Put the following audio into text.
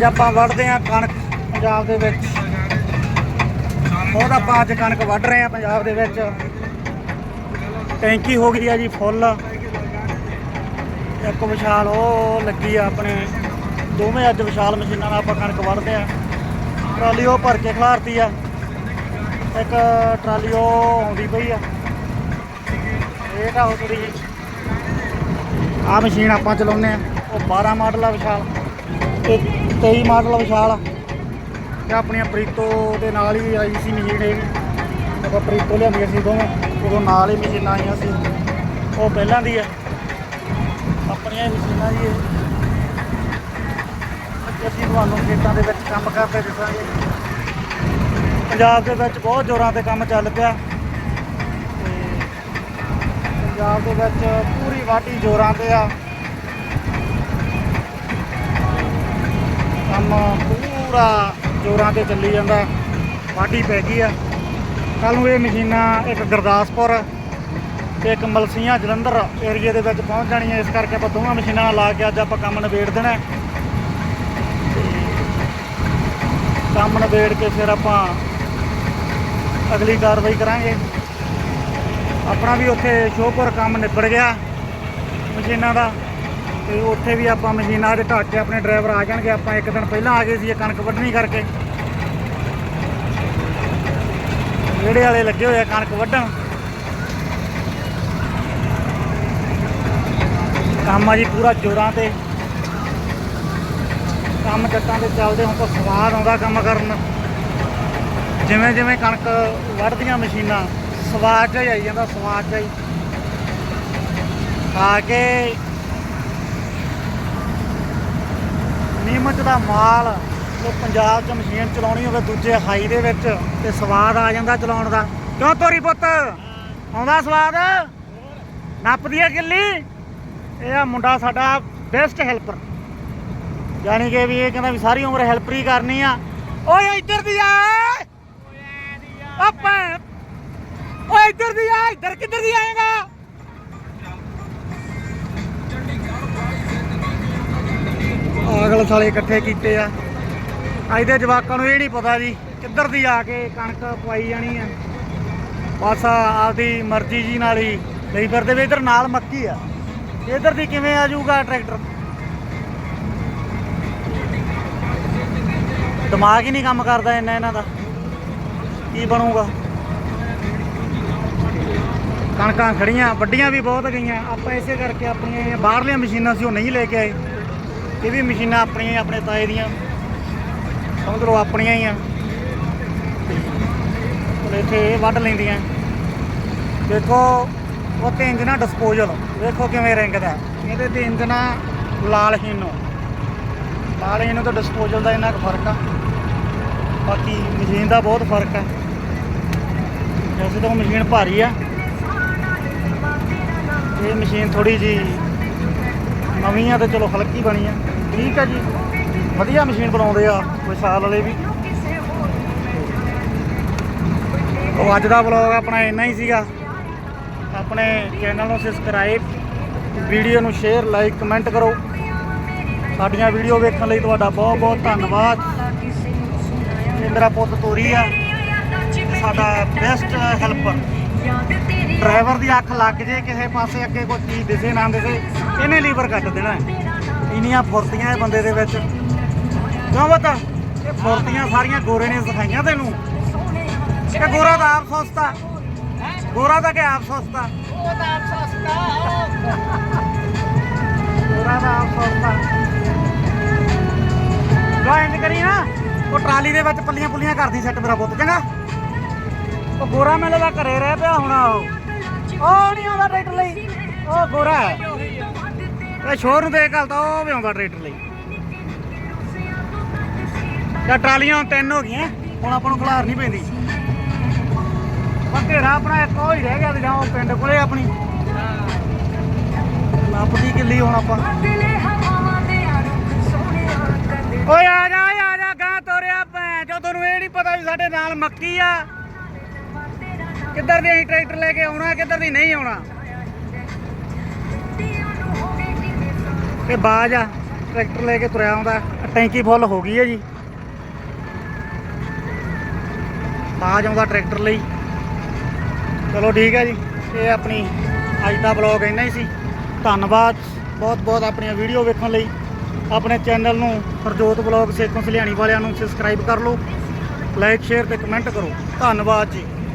ਅੱਜ ਆਪਾਂ ਵੱਢਦੇ ਆਂ ਕਣਕ ਪੰਜਾਬ ਦੇ ਵਿੱਚ। ਬਹੁਤ ਆਪਾਂ ਅੱਜ ਕਣਕ ਵੱਢ ਰਹੇ ਆਂ ਪੰਜਾਬ ਦੇ ਵਿੱਚ। ਟੈਂਕੀ ਹੋ ਗਈ ਆ ਜੀ ਫੁੱਲ। ਇੱਕ ਵਿਸ਼ਾਲ ਉਹ ਲੱਗੀ ਆ ਆਪਣੇ। ਦੋਵੇਂ ਅੱਜ ਵਿਸ਼ਾਲ ਮਸ਼ੀਨਾਂ ਨਾਲ ਆਪਾਂ ਕਣਕ ਵੱਢਦੇ ਆ ਟਰਾਲੀ ਉਹ ਭਰ ਕੇ ਖਲਾਰਤੀ ਆ। ਇੱਕ ਟਰਾਲੀ ਉਹ ਆਉਂਦੀ ਪਈ ਆ। ਇਹ ਤਾਂ ਉਹ ਥੋੜੀ ਆ ਮਸ਼ੀਨ ਆਪਾਂ ਚਲਾਉਂਦੇ ਆ ਉਹ 12 ਮਾਡਲ ਆ ਵਿਸ਼ਾਲ। ਤੇ 23 ਮਾਡਲ ਵਿਸ਼ਾਲ ਤੇ ਆਪਣੀਆਂ ਪ੍ਰੀਤੋ ਦੇ ਨਾਲ ਹੀ ਆਈ ਸੀ ਮਸ਼ੀਨ ਇਹ। ਵੀ ਆਪਾਂ ਪ੍ਰੀਤੋ ਲਿਆਂਦੀ ਸੀ ਦੋਵੇਂ, ਉਦੋਂ ਨਾਲ ਹੀ ਮਸ਼ੀਨਾਂ ਆਈਆਂ ਸੀ। ਉਹ ਪਹਿਲਾਂ ਦੀ ਆ। ਆਪਣੀਆਂ ਹੀ ਮਸ਼ੀਨਾਂ ਜੀ ਅੱਜ ਅਸੀਂ ਤੁਹਾਨੂੰ ਖੇਤਾਂ ਦੇ ਵਿੱਚ ਕੰਮ ਕਰਦੇ ਦਿਸਾਂਗੇ ਪੰਜਾਬ ਦੇ ਵਿੱਚ ਬਹੁਤ ਜ਼ੋਰਾਂ ਤੇ ਕੰਮ ਚੱਲ ਪਿਆ। ਤੇ ਪੰਜਾਬ ਦੇ ਵਿੱਚ ਪੂਰੀ ਵਾਢੀ ਜ਼ੋਰਾਂ ਤੇ ਆ। ਕੰਮ ਪੂਰਾ ਜ਼ੋਰਾਂ ਤੇ ਚੱਲੀ ਜਾਂਦਾ, ਵਾਢੀ ਪੈ ਗਈ ਆ। ਕੱਲ ਨੂੰ ਇਹ ਮਸ਼ੀਨਾਂ ਇੱਕ ਗੁਰਦਾਸਪੁਰ ਤੇ ਇੱਕ ਮਲਸੀਆਂ ਜਲੰਧਰ ਏਰੀਏ ਦੇ ਵਿੱਚ ਪਹੁੰਚ ਜਾਣੀਆਂ, ਇਸ ਕਰਕੇ ਆਪਾਂ ਦੋਵਾਂ ਮਸ਼ੀਨਾਂ ਲਾ ਕੇ ਅੱਜ ਆਪਾਂ ਕੰਮ ਨਿਬੇੜ ਦੇਣਾ। ਹੈ। ਕੰਮ ਨਿਬੇੜ ਕੇ ਫਿਰ ਆਪਾਂ ਅਗਲੀ ਕਾਰਵਾਈ ਕਰਾਂਗੇ। ਆਪਣਾ ਵੀ ਉੱਥੇ ਸ਼ੋਪੁਰ ਕੰਮ ਨਿਬੜ ਗਿਆ ਮਸ਼ੀਨਾਂ ਦਾ। ਤੇ ਉੱਥੇ ਵੀ ਆਪਾਂ ਮਸ਼ੀਨਾਂ ਦੇ ਢੱਕ ਕੇ ਆਪਣੇ ਡਰਾਈਵਰ ਆ ਜਾਣਗੇ, ਆਪਾਂ ਇੱਕ ਦਿਨ ਪਹਿਲਾਂ ਆ ਗਏ ਸੀ ਇਹ ਕਣਕ ਵੱਢਣੀ ਕਰਕੇ। ਵਿਹੜੇ ਵਾਲੇ ਲੱਗੇ ਹੋਏ ਆ ਕਣਕ ਵੱਢਣ। ਕੰਮ ਆ ਜੀ ਪੂਰਾ ਜੋਰਾਂ ਤੇ। ਕੰਮ ਜੱਟਾਂ ਦੇ ਚੱਲਦੇ ਹੁਣ ਤਾਂ ਸਵਾਦ ਆਉਂਦਾ ਕੰਮ ਕਰਨ। ਜਿਵੇਂ ਜਿਵੇਂ ਕਣਕ ਵੱਢਦੀਆਂ ਮਸ਼ੀਨਾਂ, ਸਵਾਦ ਜਿਹਾ ਹੀ ਆਈ ਜਾਂਦਾ, ਸਵਾਦ ਜਿਹਾ ਹੀ। ਖਾ ਕੇ ਨੀਮਚ ਦਾ ਮਾਲ ਜੋ ਪੰਜਾਬ 'ਚ ਮਸ਼ੀਨ ਚਲਾਉਣੀ ਹੋਵੇ ਦੂਜੇ ਹਾਈ ਦੇ ਵਿੱਚ ਤੇ ਸਵਾਦ ਆ ਜਾਂਦਾ ਚਲਾਉਣ ਦਾ। ਕਿਉਂ ਤੋਰੀ ਪੁੱਤ? ਆਉਂਦਾ ਸਵਾਦ? ਨੱਪਦੀ ਆ ਗਿੱਲੀ? ਇਹ ਆ ਮੁੰਡਾ ਸਾਡਾ ਬੈਸਟ ਹੈਲਪਰ ਯਾਨੀ ਕਿ ਵੀ ਇਹ ਕਹਿੰਦਾ ਵੀ ਸਾਰੀ ਉਮਰ ਹੈਲਪਰ ਹੀ ਕਰਨੀ ਆ। ਓਏ ਇੱਧਰ ਦੀ ਆ! ਓਏ ਇੱਧਰ ਦੀ ਆ ਇੱਧਰ ਕਿੱਧਰ ਦੀ ਆਏਗਾ? ਆਗਲ ਸਾਲੇ ਇਕੱਠੇ ਕੀਤੇ ਆ। ਅੱਜ ਦੇ ਜਵਾਕਾਂ ਨੂੰ ਇਹ ਨਹੀਂ ਪਤਾ ਜੀ ਕਿੱਧਰ ਦੀ ਆ ਕੇ ਕਣਕ ਪਵਾਈ ਜਾਣੀ ਆ। ਬਸ ਆਪਦੀ ਮਰਜ਼ੀ ਜੀ ਨਾਲ ਹੀ ਲਈ ਫਿਰਦੇ ਵੀ ਇਧਰ ਨਾਲ ਮੱਕੀ ਆ। ਇਧਰ ਦੀ ਕਿਵੇਂ ਆ ਜਾਊਗਾ ਟਰੈਕਟਰ? ਦਿਮਾਗ ਹੀ ਨਹੀਂ ਕੰਮ ਕਰਦਾ ਇੰਨਾ ਇਹਨਾਂ ਦਾ। ਕੀ ਬਣੂਗਾ? ਕਣਕਾਂ ਖੜੀਆਂ, ਵੱਡੀਆਂ ਵੀ ਬਹੁਤ ਗਈਆਂ। ਆਪਾਂ ਇਸੇ ਕਰਕੇ ਆਪਣੀਆਂ ਬਾਹਰਲੀਆਂ ਮਸ਼ੀਨਾਂ ਸੀ ਉਹ ਨਹੀਂ ਲੈ ਕੇ ਆਏ। ਇਹ ਵੀ ਮਸ਼ੀਨਾਂ ਆਪਣੀਆਂ ਹੀ, ਆਪਣੇ ਤਾਏ ਦੀਆਂ। ਸਮਝ ਲਓ ਆਪਣੀਆਂ ਹੀ ਆ। ਤੇ ਇੱਥੇ ਇਹ ਵੱਢ ਲੈਂਦੀਆਂ। ਦੇਖੋ, ਉਹ ਤੇ ਇੰਜਨਾ ਡਿਸਪੋਜ਼ਲ ਦੇਖੋ ਕਿਵੇਂ ਰਿੰਗਦਾ ਇਹਦੇ ਤੇ ਇੰਜਨਾ ਲਾਲ ਹੀਨੋ ਲਾਲ ਹੀਨੋ ਤੇ ਡਿਸਪੋਜ਼ਲ ਦਾ ਇੰਨਾ ਕੁ ਫ਼ਰਕ ਆ। ਬਾਕੀ ਮਸ਼ੀਨ ਦਾ ਬਹੁਤ ਫ਼ਰਕ ਆ। ਵੈਸੇ ਤਾਂ ਉਹ ਮਸ਼ੀਨ ਭਾਰੀ ਆ। ਇਹ ਮਸ਼ੀਨ ਥੋੜੀ ਜੀ ਨਵੀਂ ਆ ਤੇ ਚਲੋ ਹਲਕੀ ਬਣੀ ਆ। ਠੀਕ ਆ ਜੀ। ਵਧੀਆ ਮਸ਼ੀਨ ਬਣਾਉਂਦੇ ਆ ਕੋਈ ਸਾਲ ਵਾਲੇ ਵੀ। ਉਹ ਅੱਜ ਦਾ ਵਲੌਗ ਆਪਣਾ ਇੰਨਾ ਹੀ ਸੀਗਾ। ਆਪਣੇ ਚੈਨਲ ਨੂੰ ਸਬਸਕ੍ਰਾਈਬ ਵੀਡੀਓ ਨੂੰ ਸ਼ੇਅਰ ਲਾਈਕ ਕਮੈਂਟ ਕਰੋ। ਸਾਡੀਆਂ ਵੀਡੀਓ ਵੇਖਣ ਲਈ ਤੁਹਾਡਾ ਬਹੁਤ ਬਹੁਤ ਧੰਨਵਾਦ। ਮੇਰਾ ਪੁੱਤ ਤੋਰੀ ਆ। ਸਾਡਾ ਬੈਸਟ ਹੈਲਪਰ ਡਰਾਈਵਰ ਦੀ ਅੱਖ ਲੱਗ ਜੇ, ਕਿਸੇ ਪਾਸੇ ਅੱਗੇ ਕੋਈ ਚੀਜ਼ ਦਿਸੇ, ਨਾ ਦਿਸੇ, ਇਹਨੇ ਲੀਵਰ ਕੱਟ ਦੇਣਾ। ਹੈ। ਫੁਰਤੀਆਂ ਇਹ ਬੰਦੇ ਦੇ ਵਿੱਚ। ਕਿਉਂ ਬਤਾ, ਇਹ ਫੁਰਤੀਆਂ ਸਾਰੀਆਂ ਗੋਰੇ ਨੇ ਸਿਖਾਈਆਂ ਤੈਨੂੰ। ਇਹ ਗੋਰਾ ਦਾ ਆਪ ਸਸਤਾ। ਗੋਰਾ ਦਾ ਕਿ ਆਪ ਸਸਤਾ। ਗੋਰਾ ਦਾ ਆਪ ਸਸਤਾ। ਜੁਆਇਨ ਕਰੀ ਨਾ, ਉਹ ਟਰਾਲੀ ਦੇ ਵਿੱਚ ਪੱਲੀਆਂ ਪੁੱਲੀਆਂ ਕਰਦੀ ਸੈੱਟ ਮੇਰਾ ਪੁੱਤ, ਚੰਗਾ? ਉਹ ਗੋਰਾ ਮੇਲੇ ਦਾ ਘਰੇ ਰਹਿ ਪਿਆ ਹੋਣਾ ਉਹ। ਉਹ ਨਹੀਂ ਆਉਂਦਾ ਟਰੈਕਟਰ ਲਈ। ਉਹ ਗੋਰਾ ਇਹ ਸ਼ੋਰ ਨੂੰ ਦੇਖ ਗੱਲ ਉਹ ਵੀ ਆਉਂਦਾ ਟਰੈਕਟਰ ਲਈ। ਤਾਂ ਟਰਾਲੀਆਂ ਤਿੰਨ ਹੋ ਗਈਆਂ। ਹੁਣ ਆਪਾਂ ਨੂੰ ਖਲਾਰ ਨਹੀਂ ਪੈਂਦੀ। ਬਥੇਰਾ ਆਪਣਾ ਇੱਕ ਉਹ ਹੀ ਰਹਿ ਗਿਆ ਤੇ ਜਾਂ ਉਹ ਪਿੰਡ ਕੋਲੇ ਆਪਣੀ। ਲੱਭਦੀ ਕਿੱਲੀ ਹੁਣ ਆਪਾਂ। ਓਏ ਆ ਜਾ ਆ ਜਾ, ਗਾਂ ਤੋਰਿਆ ਭੈਣ ਜੋ ਤੁਹਾਨੂੰ ਇਹ ਨਹੀਂ ਪਤਾ ਵੀ ਸਾਡੇ ਨਾਲ ਮੱਕੀ ਆ। ਕਿੱਧਰ ਦੀ ਅਸੀਂ ਟਰੈਕਟਰ ਲੈ ਕੇ ਆਉਣਾ, ਕਿੱਧਰ ਦੀ ਨਹੀਂ ਆਉਣਾ? ਇਹ ਬਾਜ ਆ, ਟਰੈਕਟਰ ਲੈ ਕੇ ਤੁਰਿਆ ਆਉਂਦਾ। ਟੈਂਕੀ ਫੁੱਲ ਹੋ ਗਈ ਹੈ ਜੀ। ਬਾਜ ਆਉਂਦਾ ਟਰੈਕਟਰ ਲਈ। ਚਲੋ ਠੀਕ ਹੈ ਜੀ, ਇਹ ਆਪਣੀ ਅੱਜ ਦਾ ਬਲੌਗ ਇੰਨਾ ਹੀ ਸੀ। ਧੰਨਵਾਦ ਬਹੁਤ ਬਹੁਤ ਆਪਣੀਆਂ ਵੀਡੀਓ ਵੇਖਣ ਲਈ। ਆਪਣੇ ਚੈਨਲ ਨੂੰ ਹਰਜੋਤ ਬਲੌਗ ਸੇਖੋਂ ਸਲਿਆਣੀ ਵਾਲਿਆਂ ਨੂੰ ਸਬਸਕ੍ਰਾਈਬ ਕਰ ਲਓ। ਲਾਈਕ ਸ਼ੇਅਰ ਤੇ ਕਮੈਂਟ ਕਰੋ। ਧੰਨਵਾਦ ਜੀ।